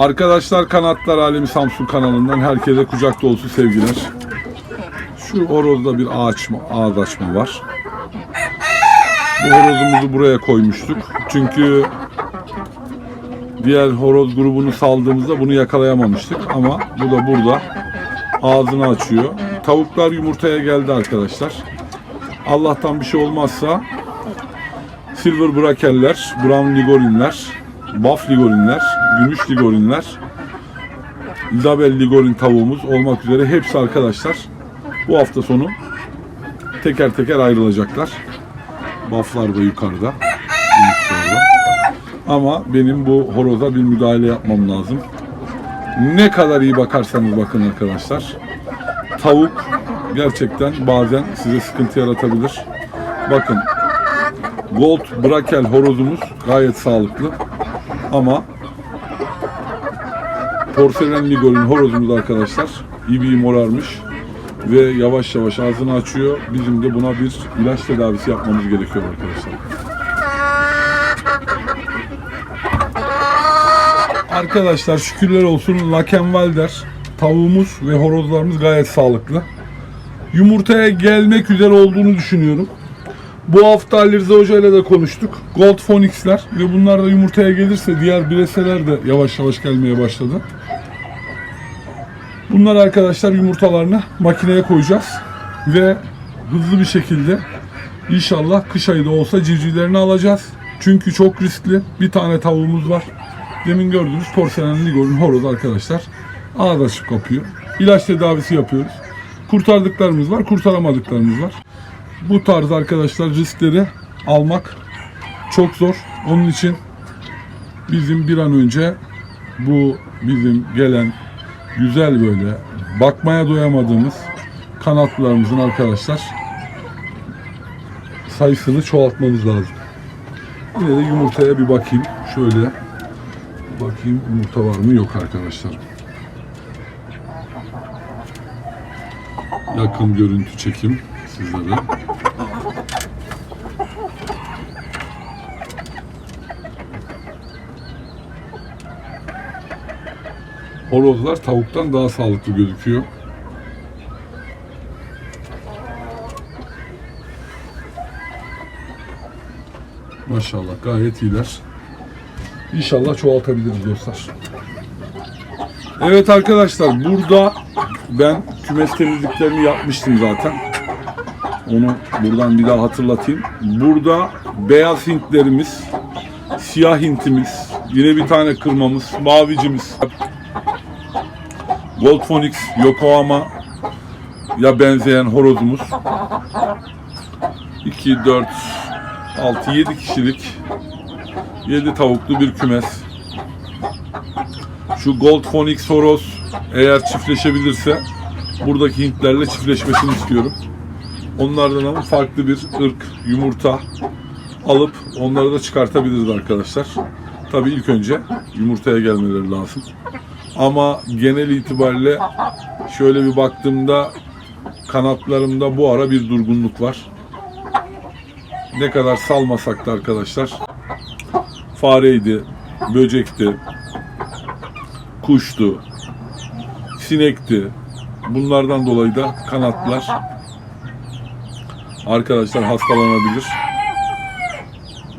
Arkadaşlar Kanatlar Alemi Samsun kanalından herkese kucak dolusu sevgiler. Şu horozda bir ağaçma, ağız açma var. Bu horozumuzu buraya koymuştuk. Çünkü diğer horoz grubunu saldığımızda bunu yakalayamamıştık. Ama bu da burada ağzını açıyor. Tavuklar yumurtaya geldi arkadaşlar. Allah'tan bir şey olmazsa Silver Brakeller, Brown Ligorinler, Buff Ligorinler, Gümüş Ligorinler, Isabel Ligorin tavuğumuz olmak üzere hepsi arkadaşlar bu hafta sonu teker teker ayrılacaklar. Bufflar da yukarıda. Ama benim bu horoza bir müdahale yapmam lazım. Ne kadar iyi bakarsanız bakın arkadaşlar. Tavuk gerçekten bazen size sıkıntı yaratabilir. Bakın Gold Brakel horozumuz gayet sağlıklı. Ama Porselen Ligol'ün horozumuz arkadaşlar ibiği morarmış ve yavaş yavaş ağzını açıyor. Bizim de buna bir ilaç tedavisi yapmamız gerekiyor arkadaşlar. Arkadaşlar şükürler olsun Lakenvalder tavuğumuz ve horozlarımız gayet sağlıklı. Yumurtaya gelmek üzere olduğunu düşünüyorum. Bu hafta Ali Rıza Hoca ile de konuştuk. Gold Phoenix'ler ve bunlar da yumurtaya gelirse diğer bireseler de yavaş yavaş gelmeye başladı. Bunlar arkadaşlar yumurtalarını makineye koyacağız ve hızlı bir şekilde inşallah kış ayı da olsa civcivlerini alacağız. Çünkü çok riskli. Bir tane tavuğumuz var. Demin gördüğünüz porselen ligorun horoz arkadaşlar. Ağız açıp kapıyor. İlaç tedavisi yapıyoruz. Kurtardıklarımız var, kurtaramadıklarımız var. Bu tarz arkadaşlar riskleri almak çok zor. Onun için bizim bir an önce bu bizim gelen güzel böyle bakmaya doyamadığımız kanatlarımızın arkadaşlar sayısını çoğaltmamız lazım. Yine de yumurtaya bir bakayım. Şöyle bakayım yumurta var mı? Yok arkadaşlar. Yakın görüntü çekim sizlere. Horozlar tavuktan daha sağlıklı gözüküyor. Maşallah gayet iyiler. İnşallah çoğaltabiliriz dostlar. Evet arkadaşlar burada ben kümes temizliklerini yapmıştım zaten. Onu buradan bir daha hatırlatayım. Burada beyaz hintlerimiz, siyah hintimiz, yine bir tane kırmamız, mavicimiz, Gold Phoenix, Yokohama ya benzeyen horozumuz. 2, 4, 6, 7 kişilik 7 tavuklu bir kümes. Şu Gold Phoenix horoz eğer çiftleşebilirse buradaki Hintlerle çiftleşmesini istiyorum. Onlardan ama farklı bir ırk, yumurta alıp onları da çıkartabiliriz arkadaşlar. Tabii ilk önce yumurtaya gelmeleri lazım. Ama genel itibariyle şöyle bir baktığımda kanatlarımda bu ara bir durgunluk var. Ne kadar salmasak da arkadaşlar fareydi, böcekti, kuştu, sinekti. Bunlardan dolayı da kanatlar arkadaşlar hastalanabilir.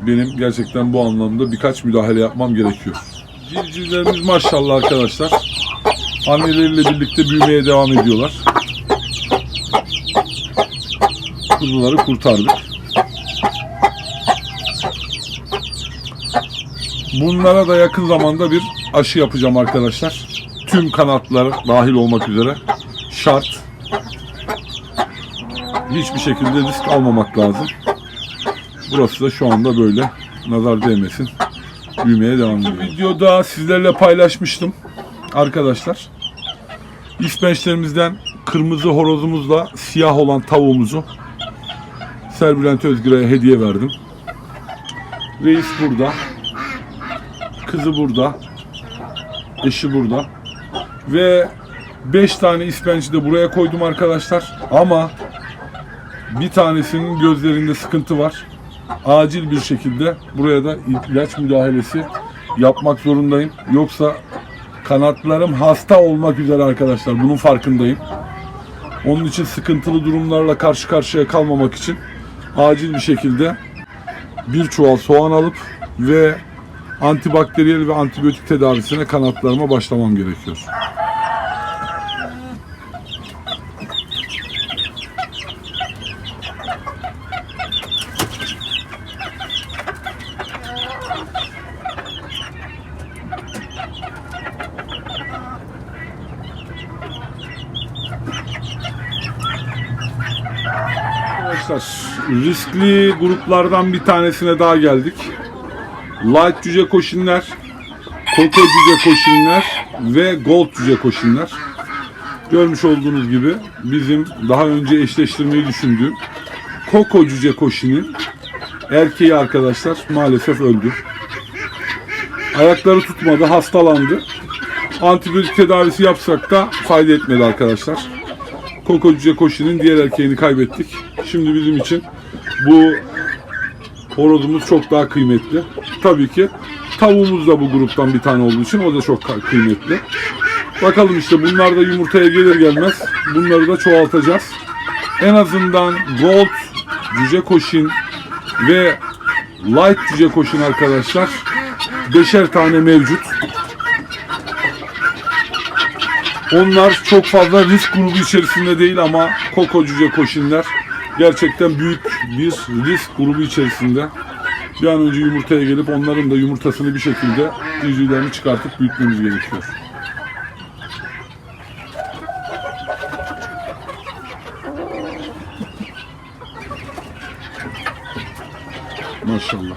Benim gerçekten bu anlamda birkaç müdahale yapmam gerekiyor. Civcivlerimiz maşallah arkadaşlar. Anneleriyle birlikte büyümeye devam ediyorlar. Kuzuları kurtardık. Bunlara da yakın zamanda bir aşı yapacağım arkadaşlar. Tüm kanatlar dahil olmak üzere şart. Hiçbir şekilde risk almamak lazım. Burası da şu anda böyle nazar değmesin. Büyümeye devam ediyor. Videoda sizlerle paylaşmıştım arkadaşlar. İspençlerimizden kırmızı horozumuzla siyah olan tavuğumuzu Serbülent Özgür'e hediye verdim. Reis burada. Kızı burada. Eşi burada. Ve 5 tane ispenci de buraya koydum arkadaşlar. Ama bir tanesinin gözlerinde sıkıntı var. Acil bir şekilde buraya da ilaç müdahalesi yapmak zorundayım. Yoksa Kanatlarım hasta olmak üzere arkadaşlar. Bunun farkındayım. Onun için sıkıntılı durumlarla karşı karşıya kalmamak için acil bir şekilde bir çuval soğan alıp ve antibakteriyel ve antibiyotik tedavisine kanatlarıma başlamam gerekiyor. Arkadaşlar riskli gruplardan bir tanesine daha geldik. Light cüce koşinler, Koko cüce koşinler ve Gold cüce koşinler. Görmüş olduğunuz gibi bizim daha önce eşleştirmeyi düşündüğüm Koko cüce koşinin erkeği arkadaşlar maalesef öldü. Ayakları tutmadı, hastalandı. Antibiyotik tedavisi yapsak da fayda etmedi arkadaşlar. Koko Cüce Koşi'nin diğer erkeğini kaybettik. Şimdi bizim için bu horozumuz çok daha kıymetli. Tabii ki tavuğumuz da bu gruptan bir tane olduğu için o da çok kıymetli. Bakalım işte bunlar da yumurtaya gelir gelmez bunları da çoğaltacağız. En azından Gold Cüce Koşin ve Light Cüce Koşin arkadaşlar beşer tane mevcut. Onlar çok fazla risk grubu içerisinde değil ama Koko Cüce Koşinler gerçekten büyük bir risk grubu içerisinde. Bir an önce yumurtaya gelip onların da yumurtasını bir şekilde cücülerini çıkartıp büyütmemiz gerekiyor. Maşallah.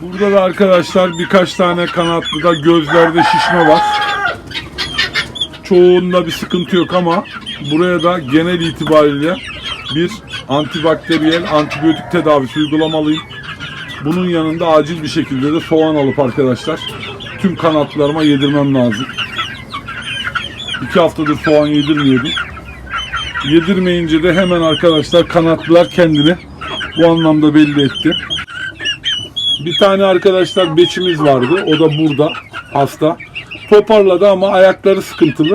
Burada da arkadaşlar birkaç tane kanatlıda gözlerde şişme var çoğunda bir sıkıntı yok ama buraya da genel itibariyle bir antibakteriyel antibiyotik tedavisi uygulamalıyım. Bunun yanında acil bir şekilde de soğan alıp arkadaşlar tüm kanatlarıma yedirmem lazım. İki haftadır soğan yedirmiyordum. Yedirmeyince de hemen arkadaşlar kanatlılar kendini bu anlamda belli etti. Bir tane arkadaşlar beçimiz vardı. O da burada hasta. Toparladı ama ayakları sıkıntılı.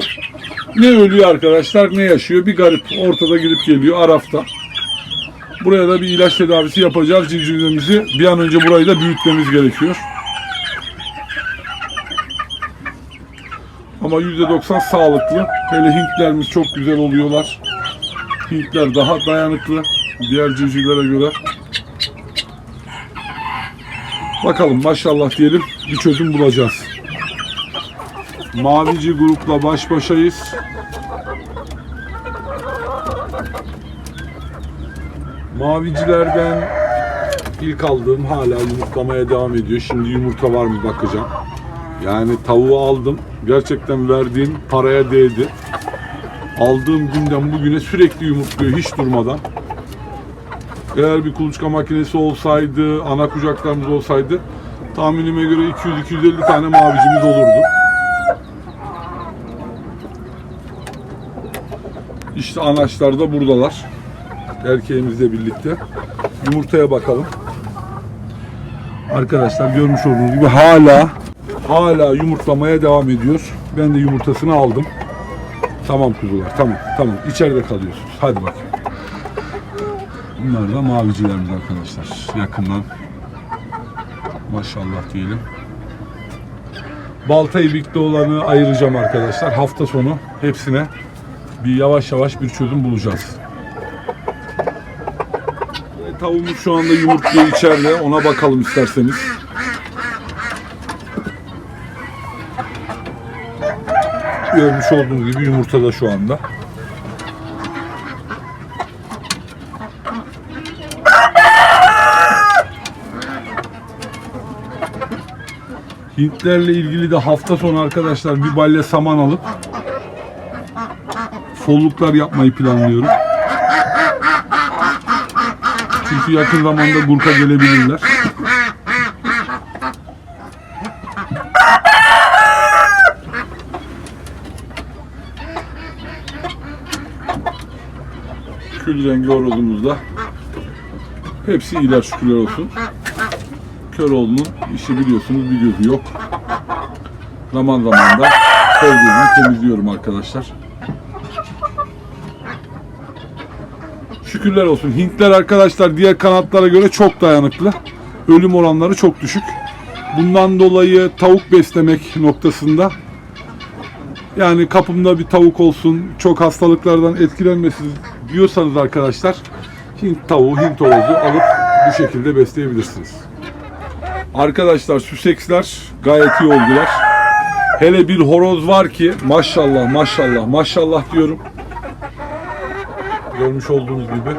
Ne ölüyor arkadaşlar ne yaşıyor bir garip. Ortada gidip geliyor Araf'ta. Buraya da bir ilaç tedavisi yapacağız. Civcivlerimizi bir an önce burayı da büyütmemiz gerekiyor. Ama %90 sağlıklı. Hele Hintlerimiz çok güzel oluyorlar. Hintler daha dayanıklı diğer civcivlere göre. Bakalım maşallah diyelim bir çözüm bulacağız. Mavici grupla baş başayız. Mavicilerden ilk aldığım hala yumurtlamaya devam ediyor. Şimdi yumurta var mı bakacağım. Yani tavuğu aldım. Gerçekten verdiğim paraya değdi. Aldığım günden bugüne sürekli yumurtluyor hiç durmadan. Eğer bir kuluçka makinesi olsaydı, ana kucaklarımız olsaydı tahminime göre 200-250 tane mavicimiz olurdu. İşte anaçlar da buradalar. Erkeğimizle birlikte. Yumurtaya bakalım. Arkadaşlar görmüş olduğunuz gibi hala hala yumurtlamaya devam ediyor. Ben de yumurtasını aldım. Tamam kuzular tamam tamam içeride kalıyorsunuz. Hadi bakayım. Bunlar da mavicilerimiz arkadaşlar. Yakından maşallah diyelim. Balta ibikli olanı ayıracağım arkadaşlar. Hafta sonu hepsine bir yavaş yavaş bir çözüm bulacağız. Tavuğumuz şu anda yumurtluyor içeride. Ona bakalım isterseniz. Görmüş olduğunuz gibi yumurtada şu anda. Hintlerle ilgili de hafta sonu arkadaşlar bir balya saman alıp folluklar yapmayı planlıyorum. Çünkü yakın zamanda Gurka gelebilirler. Kül rengi horozumuzda. Hepsi iyiler şükürler olsun. Köroğlu'nun işi biliyorsunuz bir gözü yok. zaman zaman da kol gözünü temizliyorum arkadaşlar. Şükürler olsun. Hintler arkadaşlar diğer kanatlara göre çok dayanıklı. Ölüm oranları çok düşük. Bundan dolayı tavuk beslemek noktasında yani kapımda bir tavuk olsun, çok hastalıklardan etkilenmesin diyorsanız arkadaşlar Hint tavuğu, Hint horozu alıp bu şekilde besleyebilirsiniz. Arkadaşlar Süseksler gayet iyi oldular. Hele bir horoz var ki maşallah maşallah maşallah diyorum. Görmüş olduğunuz gibi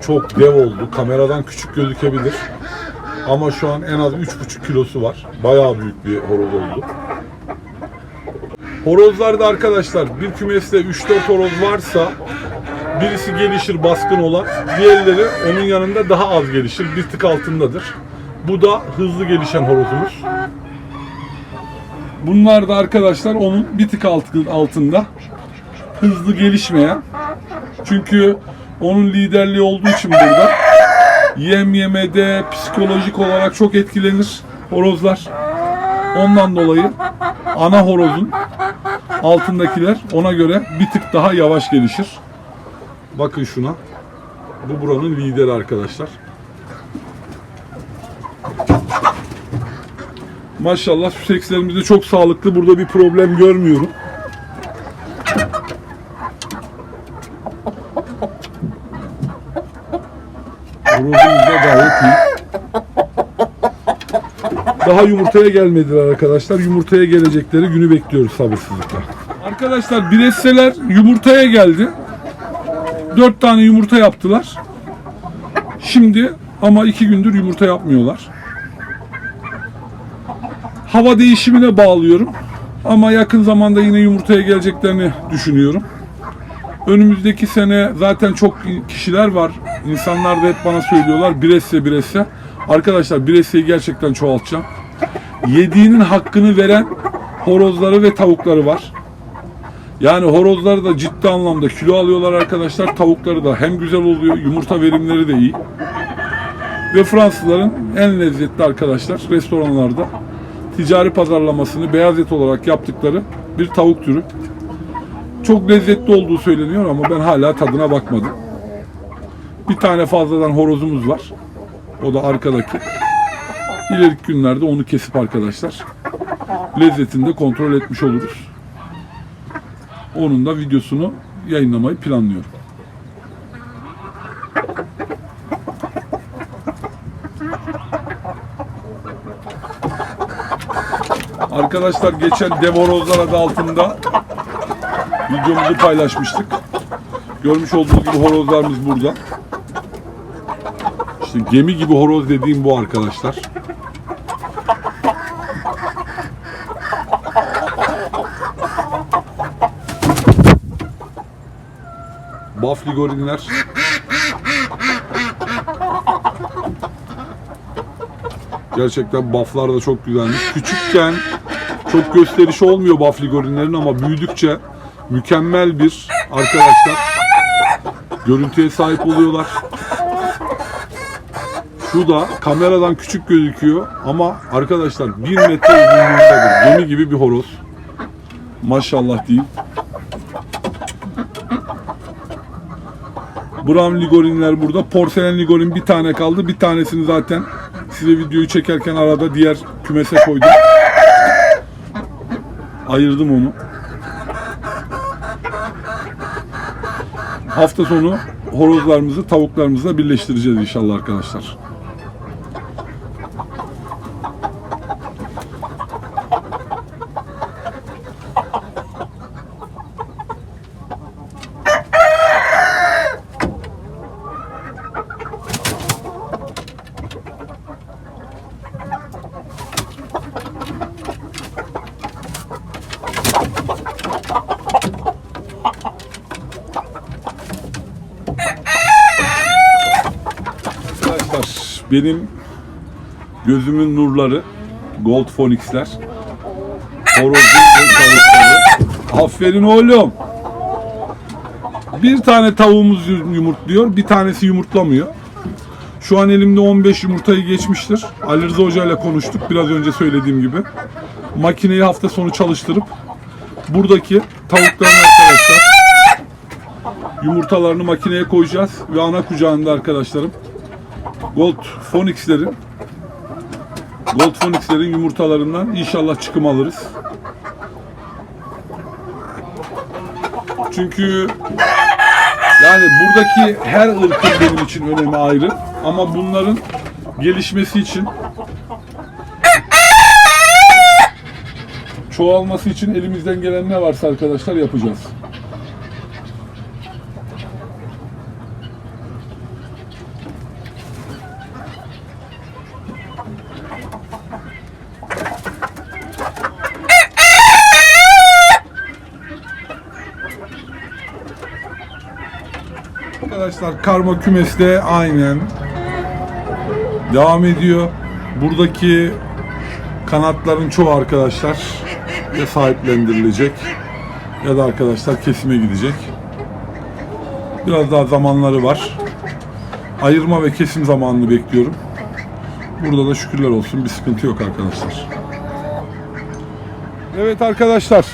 çok dev oldu. Kameradan küçük gözükebilir. Ama şu an en az 3,5 kilosu var. Bayağı büyük bir horoz oldu. Horozlarda arkadaşlar bir kümeste 3-4 horoz varsa birisi gelişir baskın olan, diğerleri onun yanında daha az gelişir, bir tık altındadır. Bu da hızlı gelişen horozumuz. Bunlar da arkadaşlar onun bir tık altı- altında. Hızlı gelişmeyen. Çünkü onun liderliği olduğu için burada yem yemede psikolojik olarak çok etkilenir horozlar. Ondan dolayı ana horozun altındakiler ona göre bir tık daha yavaş gelişir. Bakın şuna. Bu buranın lideri arkadaşlar. Maşallah süsekslerimiz de çok sağlıklı. Burada bir problem görmüyorum. Da gayet iyi. Daha yumurtaya gelmediler arkadaşlar. Yumurtaya gelecekleri günü bekliyoruz sabırsızlıkla. Arkadaşlar biresseler yumurtaya geldi. Dört tane yumurta yaptılar. Şimdi ama iki gündür yumurta yapmıyorlar. Hava değişimine bağlıyorum. Ama yakın zamanda yine yumurtaya geleceklerini düşünüyorum. Önümüzdeki sene zaten çok kişiler var. İnsanlar da hep bana söylüyorlar biresse biresse. Arkadaşlar biresseyi gerçekten çoğaltacağım. Yediğinin hakkını veren horozları ve tavukları var. Yani horozları da ciddi anlamda kilo alıyorlar arkadaşlar. Tavukları da hem güzel oluyor, yumurta verimleri de iyi. Ve Fransızların en lezzetli arkadaşlar restoranlarda ticari pazarlamasını beyaz et olarak yaptıkları bir tavuk türü. Çok lezzetli olduğu söyleniyor ama ben hala tadına bakmadım. Bir tane fazladan horozumuz var. O da arkadaki. İleriki günlerde onu kesip arkadaşlar lezzetini de kontrol etmiş oluruz. Onun da videosunu yayınlamayı planlıyorum. Arkadaşlar geçen dev horozlar adı altında videomuzu paylaşmıştık. Görmüş olduğunuz gibi horozlarımız burada. İşte gemi gibi horoz dediğim bu arkadaşlar. Buff ligorinler. Gerçekten bufflar da çok güzelmiş. Küçükken çok gösterişi olmuyor buff ligorinlerin ama büyüdükçe mükemmel bir arkadaşlar görüntüye sahip oluyorlar. Şu da kameradan küçük gözüküyor ama arkadaşlar 1 metre uzunluğundadır. Gemi gibi bir horoz. Maşallah değil. Brown ligorinler burada. Porselen ligorin bir tane kaldı. Bir tanesini zaten size videoyu çekerken arada diğer kümese koydum. Ayırdım onu. Hafta sonu horozlarımızı tavuklarımızla birleştireceğiz inşallah arkadaşlar. Arkadaşlar benim gözümün nurları Gold Phoenix'ler. Horozlu tavukları. Aferin oğlum. Bir tane tavuğumuz yumurtluyor, bir tanesi yumurtlamıyor. Şu an elimde 15 yumurtayı geçmiştir. Ali Rıza Hoca ile konuştuk biraz önce söylediğim gibi. makineyi hafta sonu çalıştırıp buradaki tavukların arkadaşlar yumurtalarını makineye koyacağız ve ana kucağında arkadaşlarım Gold Phoenix'lerin Gold Phoenix'lerin yumurtalarından inşallah çıkım alırız. Çünkü yani buradaki her ırkın benim için önemi ayrı ama bunların gelişmesi için çoğalması için elimizden gelen ne varsa arkadaşlar yapacağız. Arkadaşlar karma kümeste aynen devam ediyor. Buradaki kanatların çoğu arkadaşlar ya sahiplendirilecek ya da arkadaşlar kesime gidecek. Biraz daha zamanları var. Ayırma ve kesim zamanını bekliyorum. Burada da şükürler olsun bir sıkıntı yok arkadaşlar. Evet arkadaşlar.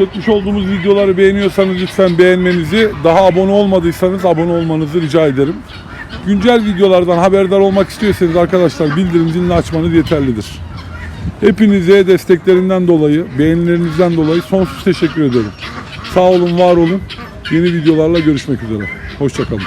Çekmiş olduğumuz videoları beğeniyorsanız lütfen beğenmenizi, daha abone olmadıysanız abone olmanızı rica ederim. Güncel videolardan haberdar olmak istiyorsanız arkadaşlar bildirim zilini açmanız yeterlidir. Hepinize desteklerinden dolayı, beğenilerinizden dolayı sonsuz teşekkür ederim. Sağ olun, var olun. Yeni videolarla görüşmek üzere. Hoşçakalın.